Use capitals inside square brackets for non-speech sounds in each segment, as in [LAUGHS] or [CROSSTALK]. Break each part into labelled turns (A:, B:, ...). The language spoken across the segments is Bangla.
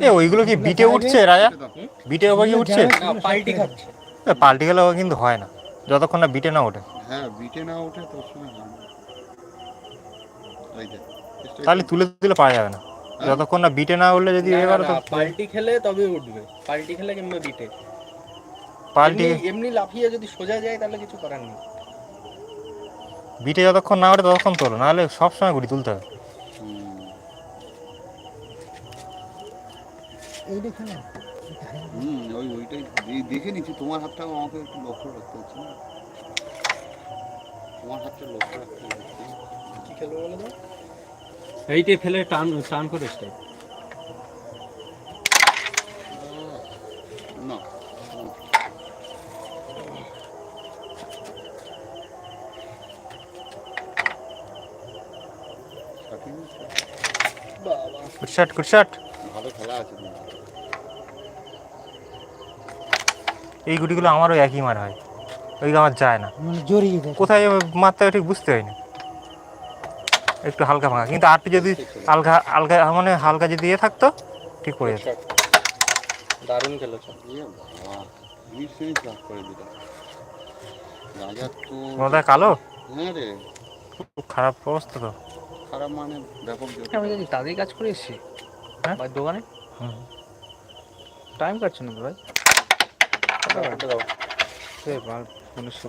A: এ ওইগুলো কি বিটে উঠছে রাজা? বিটে কি উঠছে?
B: পাল্টি খাচ্ছে।
A: পাল্টে গেলে কিন্তু হয় না। যতক্ষণ না বিটে না ওঠে।
C: হ্যাঁ বিটে না ওঠে হয়
A: তাহলে তুলে দিলে পাওয়া যাবে না। যতক্ষণ না বিটে না উঠলে যদি এবার তো
B: পাল্টি খেলে তবে উঠবে। পাল্টি খেলে কিংবা বিটে?
A: পাল্টি
B: এমনি- লাফিয়ে যদি সোজা যায় তাহলে কিছু করার নেই।
A: বিটে যতক্ষণ না ওঠে ততক্ষণ তোলো। নাহলে সবসময় গুটি তুলতে হবে।
C: হুম ওই ওইটাই। দে- দেখে নিচ্ছি। তোমার হাতটাও আমাকে একটু লক্ষ্য রাখতে হচ্ছে না। তোমার হাতটা লক্ষ্য রাখতে হচ্ছে।
B: কি খেলব বলে দাও
D: এইটে ফেলে টান টান করে স্টাইল
C: না। ষাটই মিনিট?
B: বাবা
A: কুটশাট কুটশাট
C: ভালো খেলা আছে তোমার।
A: এই গুটিগুলো আমারও একই মার হয়। ওইগুলো আমার যায় না।
E: মানে জড়িয়ে
A: কোথায় মারতে হবে ঠিক বুঝতে হয় না একটু হালকা ভাঙা কিন্তু আরটি যদি হালকা হালকা মানে হালকা যদি ইয়ে থাকতো ঠিক পড়ে যেত।
B: দারুণ খেলেছো।
A: কোনটা কালো?
C: হ্যাঁ
A: খুব খারাপ অবস্থা তো।
C: খারাপ মানে ব্যাপক
D: আমি যদি তাদের কাজ করে এসছি?
A: হ্যাঁ?
D: ভাই দোকানে? টাইম কাটছে না ভাই? উনিশশো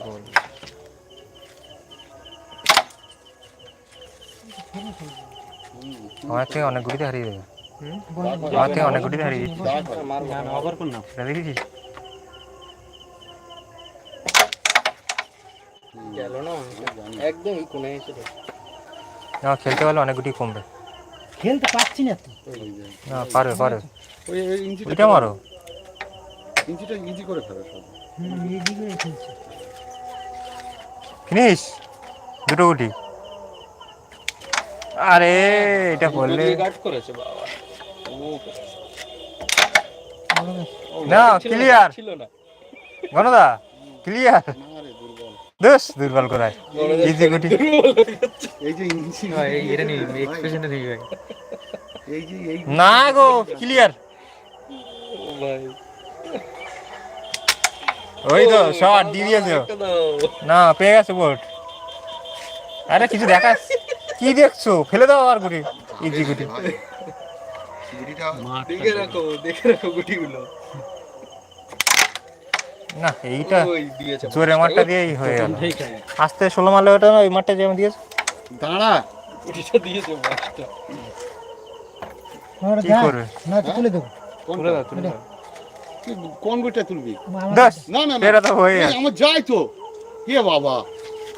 A: আমার থেকে অনেক গুটিতে হারিয়ে দেবে। আমার থেকে অনেক গুটিতে হারিয়ে দিচ্ছে
C: দাঁড়
B: না,
A: দেখেছিস? খেলতে পারলে অনেক গুটি কমবে।
E: খেলতে পারছি না তো।
A: না পারবে পারবে।
C: ওই ওই
A: ওইটা মারো।
C: ইঞ্চিটা ইজি করে ফেলো সব।
A: ফিনিশ দুটো গুটি। আরে এটা করলে
B: করেছে বাবা। ও,
A: না,
B: guard ছিল না
A: গণদা ক্লিয়ার দোষ দুর্বল। করায় ইজি গুটি।
C: এই যে ইঞ্চি
D: এটা
C: ভাই। এই যে এই
A: না গো ক্লিয়ার
B: ও ভাই।
A: ওই তো শট
B: দাও,
A: দিয়ে
B: দাও,
A: দিয়েছ
B: দাও।
A: না পেয়ে গেছে বোট আরে কিছু দেখাস। কি দেখছ? ফেলে দাও আর গুটি। ইজি গুটি।
B: দেখে রাখো দেখে রাখো গুটিগুলো।
A: না এইটা জোরে মারটা দিয়েই হয়ে গেল। আস্তে ষোলো মারলে ওটা না ওই মারটা যেমন দিয়েছে।
C: দাঁড়া।
B: গুটিটা দিয়েছে মাছটা
A: কি করবে?
E: না তুলে দেবো
C: কোনটা? তুই কোন গুটিটা তুলবি?
E: আমার-
C: না না না।
A: তো হয়ে
C: আমার যাই তো। কে বাবা?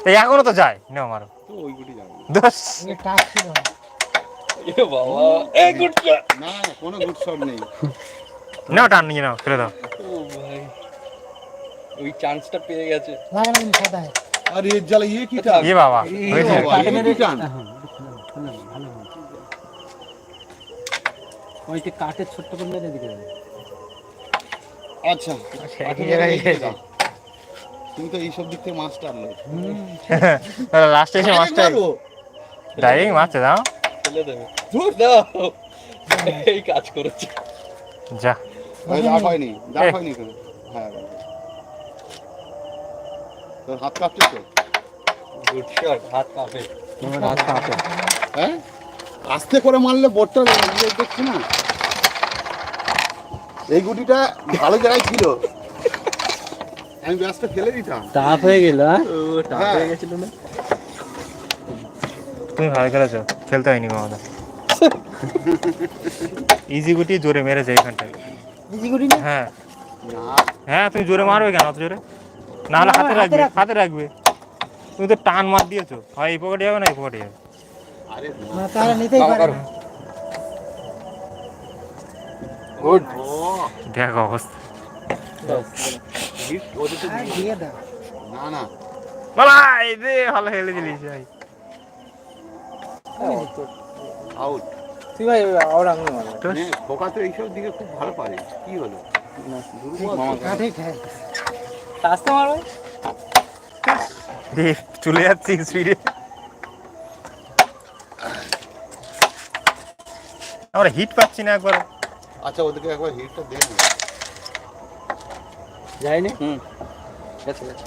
A: এই এখনও তো যায়। নাও মারো।
C: তো ওই গুটি যাবে।
A: দশ।
E: এ না।
B: এ বাবা এ গুটটা
C: না না কোনো গুড শট নেই।
A: নাও টান নিয়ে নাও ফেলে দাও।
B: ও ভাই ওই চান্সটা পেয়ে গেছে।
E: লাগে না সাদা।
C: আর জ্বালা ইয়ে কি টান?
A: বাবা
C: এ
A: হয়েছে।
C: বাবা, এ কি টান?
D: ওইটা কাঠের ছোট্ট করে মেরে
C: আচ্ছা।
D: একই জায়গায় [LAUGHS]
C: তুমি তো এইসব দিক থেকে মাস্টার লোক
A: লাস্টে এসে ডাইরেক্ট মারছে দাও।
B: ফেলে দেবে। দাও। এই কাজ করেছে।
A: যা।
C: দাগ হয়নি
A: এ।
C: হয়নি এখানে। হ্যাঁ তোর হাত কাঁপছে তো?
B: গুড শট হাত কাঁপে
D: হাত কাঁপে।
C: হ্যাঁ? আস্তে করে মারলে বোটটা দেখছি না? এই গুটিটা ভালো জায়গায় ছিল। আমি ব্যাসটা ফেলে দিতাম।
D: টাপ হয়ে গেল হ্যাঁ
B: ও টাপ
C: হ্যাঁ।
B: হয়ে গেছিল না?
A: তুমি ভালো খেলেছো? খেলতে হয়নি আমাদের ইজি গুটি জোরে মেরেছে এখানটায়
E: ইজি না
A: হ্যাঁ। হ্যাঁ তুমি জোরে মারবে কেন অত জোরে? না হলে হাতে রাখবে। হাতে রাখবে। তুমি তো টান মার দিয়েছ। হয় এই পকেটে যাবে না এই পকেটে যাবে
C: আরে
E: না নিতেই পারে।
B: গুড
A: দেখ অবস্থা।
C: না না
A: ভালো খেলে দিলিস ভাই
C: আউট
D: তুই ভাই। আঙুল
A: তো
C: এইসব দিকে খুব ভালো পারে কি হলো
D: আসতে
A: চলে যাচ্ছি স্পিডে। আমরা হিট পাচ্ছি না একবার
C: আচ্ছা ওদেরকে একবার হিটটা দেন।
D: যায়নি?
B: হুম। গেছে গেছে।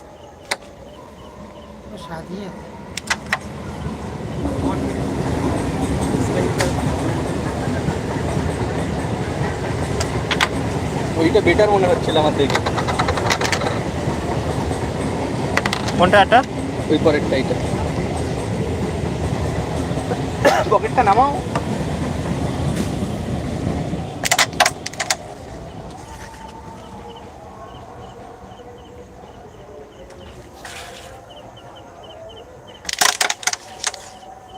B: ওইটা বেটার মনে হচ্ছিল আমার দেখে।
A: কোনটা একটা
B: ওই পরেরটা এইটা। [COUGHS] পকেটটা নামাও।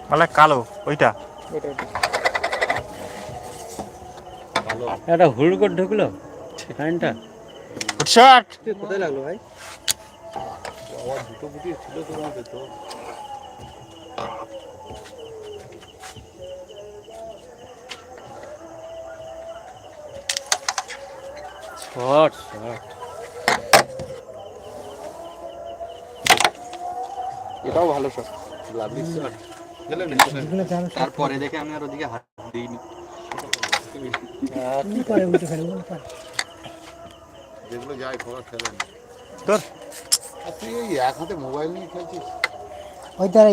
A: মানে কালো ওইটা।
D: একটা হুড় করে ঢুকলো? ফ্যানটা
A: শট
D: কোথায় লাগল ভাই?
C: আবার দুটো গুটি ছিল তোমাদের তো
B: এটাও ভালো শট
C: লাভলি শট
B: তারপরে দেখে আমি আর ওদিকে হাত দিইনি।
C: যেগুলো যায় খোলা খেলেন
A: তোর?
C: তুই এই এক হাতে মোবাইল নিয়ে খেলছিস?
E: ওই তার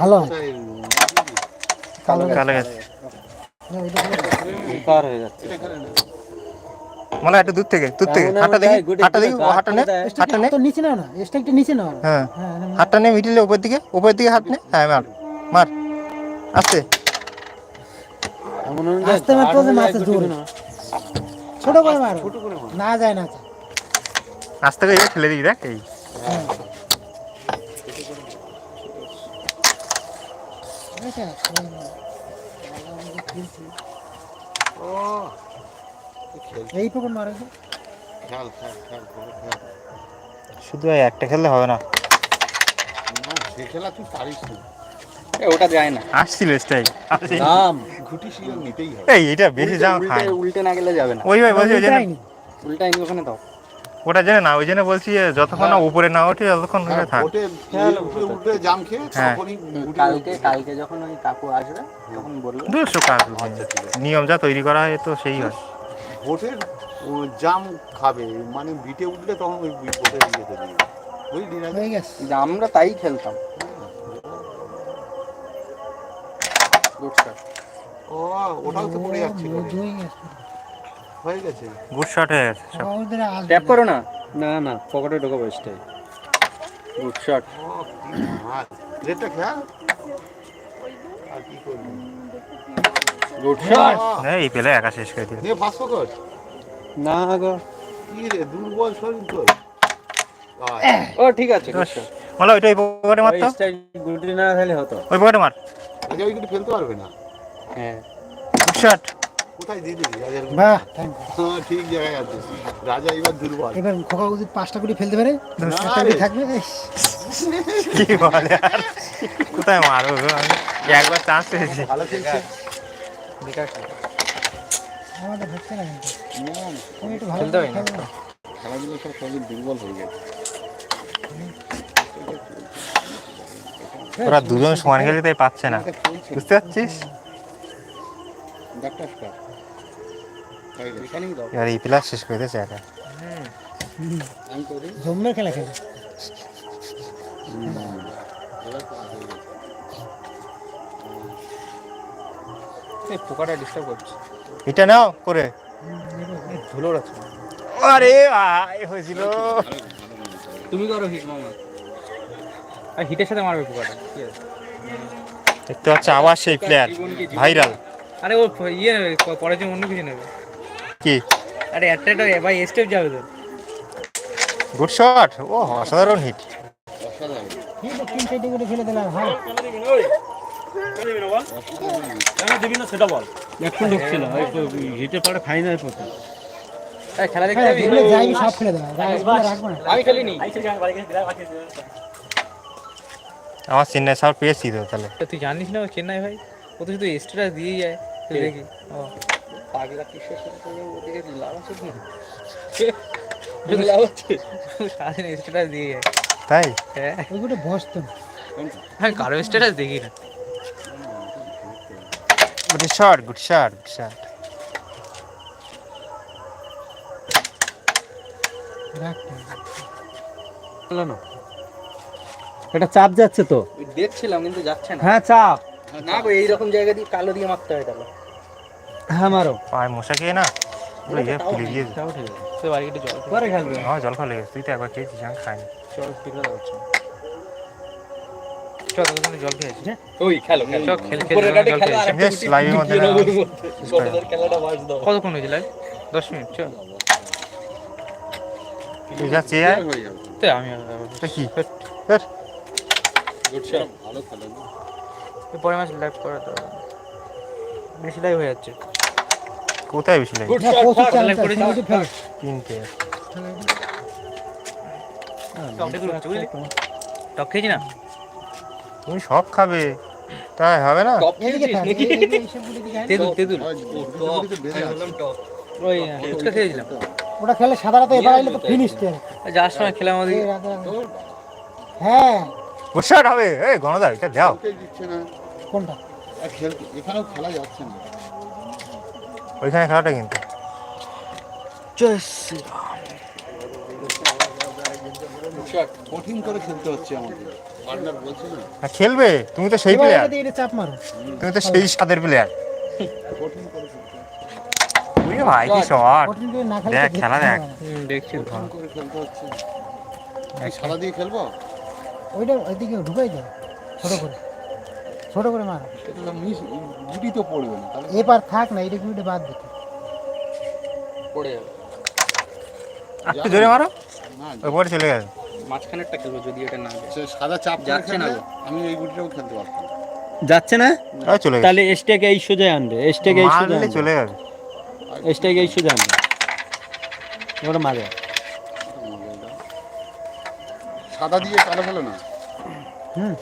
E: ভালো কালো
A: কালো গেছে।
D: হয়ে যাচ্ছে।
A: মানে একটু দূর থেকে দূর থেকে। হাতটা দেখি হাতটা দেখি হাতটা নে হাতটা নে।
E: তো নিচে নাও না স্টেকটা নিচে নাও। না
A: হ্যাঁ
E: হ্যাঁ না,
A: হাতটা নে মিডিলে উপর দিকে উপর দিকে হাত নে। হ্যাঁ মার মার। আস্তে
E: আস্তে
D: যায়,
E: জোরে।
D: গুটি না।
E: ছোট করে মারো।
C: ছোট করে মার।
E: না যায় না
A: আস্তে করে ঠেলে দিই দেখ এই।
E: হ্যাঁ।
C: ও
E: এই মারো তো।
C: খেল খেল খেল করে খেল।
A: শুধু একটা খেললে হবে না।
C: সে খেলা তুই পারিস না।
B: ওটা যায় না।
A: আসছিল স্টাইল।
D: দাম।
C: ঘুটি শিয়াল নিতেই হবে।
A: এই এটা বেশি দাম খায়।
B: উল্টে না গেলে যাবে না।
A: ওই ভাই বলছি ওই জন্য।
B: উল্টাই ওখানে দাও।
A: ওটা জেনে না ওই জন্য বলছি যতক্ষণ না উপরে না ওঠে ততক্ষণ ধরে থাক।
C: ওটে উল্টে উল্টে জাম খেয়ে
A: হ্যাঁ।
C: তখনই
B: কালকে কালকে যখন ওই কাকু আসবে তখন
A: দুশো কাজ নিয়ম যা তৈরি করা হয় তো সেই হয়।
C: ভোটের জাম খাবে মানে বিটে উঠলে তখন ওই ভোটের ইয়েতে দিয়ে বুঝলি না
E: গেছে।
B: আমরা তাই খেলতাম.
C: ও ওটাও তো পড়ে যাচ্ছিল।
E: হয়ে গেছে।
C: হয়ে
A: গুড শট হয়ে
B: ট্যাপ করো না।
D: না না পকেটে ঢোকাবো
B: গুড শট
C: ও রেটটা খেয়াল? আর কি করবি?
A: এই পেলে একা শেষ করে দিল
D: না গো।
C: কি রে দুর্বল শরীর
B: ও ঠিক আছে
A: ওইটা ওই পকেটে
D: গুটি না খেলে হতো।
A: ওই পকেটে মার।
C: ওই কিন্তু ফেলতে পারবে না।
B: হ্যাঁ।
A: শট
C: কোথায় দিয়ে রাজার
E: বাহ।
C: হ্যাঁ ঠিক জায়গায় রাজা এবার দুর্বল।
E: এবার খোকা পাঁচটা করে ফেলতে পারে। থাকবে?
A: কি বলে? আর কোথায় মারবো আমি? একবার চান্স পেয়েছি।
C: ভালো খেলছে
E: আমাদের হচ্ছে না কিন্তু।
C: না, না,
E: তুমি একটু ভালো
B: খেলতে হয় না।
C: খেলাধুলো সব সবই দুর্বল হয়ে গেছে।
A: ওরা দুজন সমান খেলে তাই পাচ্ছে না। বুঝতে পারছিস? এবার এই প্লাস শেষ করে দিয়েছে একা।
E: জম্মের খেলা খেলে।
B: এই পোকাটা ডিস্টার্ব করছে।
A: এটা নাও করে।
B: ধুলোর আছে।
A: আরে ভাই হয়েছিল।
B: তুমি করো হিট মামা। আর হিটের সাথে মারবে পোকাটা।
A: দেখতে পাচ্ছ আবার সেই প্লেয়ার ভাইরাল
F: আরে ও ইয়ে নেবে প- পরের জন্য অন্য কিছু নেবে।
A: কি?
F: আরে একটা ভাই স্টেপ যাবে তো।
A: গুড শট ও অসাধারণ হিট
C: অসাধারণ।
E: তো তিন চারটে করে ফেলে দিলাম হ্যাঁ
D: এখন ঢুকছিল হিটে পরে ফাইনাল পড়তো
B: খেলা দেখতে
E: হ্যাঁ,
B: যাবি?
E: যেগুলো সব ফেলে দেবে। রাখব না,
B: আমি খেলিনি।
A: আমার চেন্নাই সার পেয়েছি তো তাহলে।
F: তুই জানিস না ও চেন্নাই ভাই? ও তো শুধু স্টেটাস দিয়েই যায় তুই দেখি ও।
B: পাগলা কিসের সাথে ওদিকে লাভ আছে কি? লাভ আছে?
F: সারাদিন স্টেটাস দিয়ে যায়।
A: তাই?
F: হ্যাঁ।
E: ওইগুলো বসত
F: আমি কারও স্টেটাস দেখি না।
A: Good shot, good
E: shot,
D: good shot. এটা চাপ যাচ্ছে তো।
F: দেখছিলাম কিন্তু যাচ্ছে না।
D: হ্যাঁ চাপ।
F: না গো এই রকম জায়গা দিয়ে কালো দিয়ে মারতে হয় তাহলে।
D: হ্যাঁ মারো।
A: পায় মশা খেয়ে না?
F: বলে জল
D: পরে খেলবে।
A: হ্যাঁ, তুই তো একবার খেয়েছিস খাইনি।
F: চল ঠিক আছে জল খেয়েছি? ওই খেলো খেলো। খেলে কতক্ষণ হয়েছে লাইভ দশ মিনিট চল।
C: হয়ে
F: আমি
A: কি?
F: পরে মাস লাইভ করা তো বেশি লাইভ হয়ে যাচ্ছে।
A: কোথায় বেশি
E: চান্স
F: লাইভ
A: তিনটে।
F: বুঝলি টক খেয়েছি না?
A: তুমি সব খাবে। তাই হবে না।
F: তেঁতুল তেঁতুল। ওই ফুচকা খেয়েছিলাম।
E: ওটা খেলে এবার আইলে তো ফিনিশ
F: যাওয়ার সময় খেলাম আমাদের
E: হ্যাঁ।
A: বুসাট হবে এই গণদা এটা দাও।
E: কোনটা?
C: এখানেও খেলা যাচ্ছে না।
A: ওইখানে খেলাটা কিন্তু।
C: কঠিন করে খেলতে হচ্ছে না
A: হ্যাঁ, খেলবে। তুমি তো সেই
E: এবার
A: প্লেয়ার
E: চাপ মারো।
A: তুমি তো সেই স্বাদের প্লেয়ার ভাই কি শট দেখ, খেলা দেখ।
F: দেখছি।
C: দিয়ে খেলব?
E: ওইটা ওইদিকে ঢুকাই দাও। ছোট করে। ছোট করে মারো।
C: এটা তো মিস গুটি তো পড়বে না।
E: এবার থাক না এটা গুলিটা বাদ দিতে
F: পড়ে যাবে।
A: একটু জোরে মারো। ওপরে চলে গেছে।
F: মাঝখানেরটা খেলব যদি এটা না যায়।
C: সাদা চাপ
F: যাচ্ছে না
C: আমি এই গুটিটাও খেলতে পারতাম।
D: যাচ্ছে না?
A: চলে
D: তাহলে এসটাকে এই সোজা আনবে এসটাকে এই সোজা আনবে।
A: চলে যাবে।
D: এসটাকে এই সোজা আনবে। ওটা মারে।
C: সাদা দিয়ে চালা ফেলো না?
E: হুম।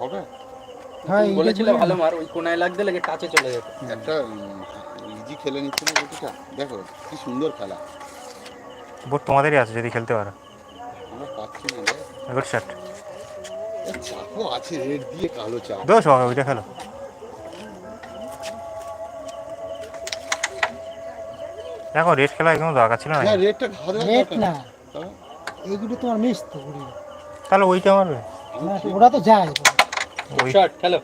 C: হবে?
E: হ্যাঁ
F: বলেছিলে ভালো মার ওই কোনায় লাগতে লেগে টাচে চলে যেত।
C: একটা ইজি খেলে নিচ্ছে না গুটিটা। দেখো কি সুন্দর খেলা।
A: বোট তোমাদেরই আছে যদি খেলতে পারো।
C: আমরা পাচ্ছি না
A: গুড শট
C: চাপও আছে রেড দিয়ে কালো চাপ
A: দোষ হবে ওইটা খেলো। দেখো রেড খেলা কোনো দরকার ছিল না।
C: রেডটা
E: না। এইগুলো তোমার মিস তো
A: তাহলে ওইটা মারবে
E: ওরা তো যায়।
A: ওই
F: শট খেলো।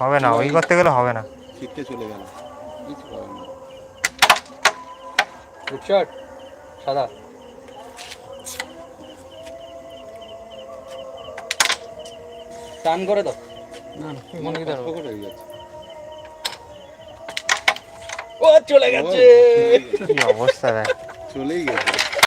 A: হবে না ওই করতে গেলে হবে না।
C: ছিটকে চলে গেল। কিছু করার নেই।
F: গুড শট সাদা। টান করে দাও। মনে ও চলে গেছে।
A: কি অবস্থা
C: চলেই গেছে।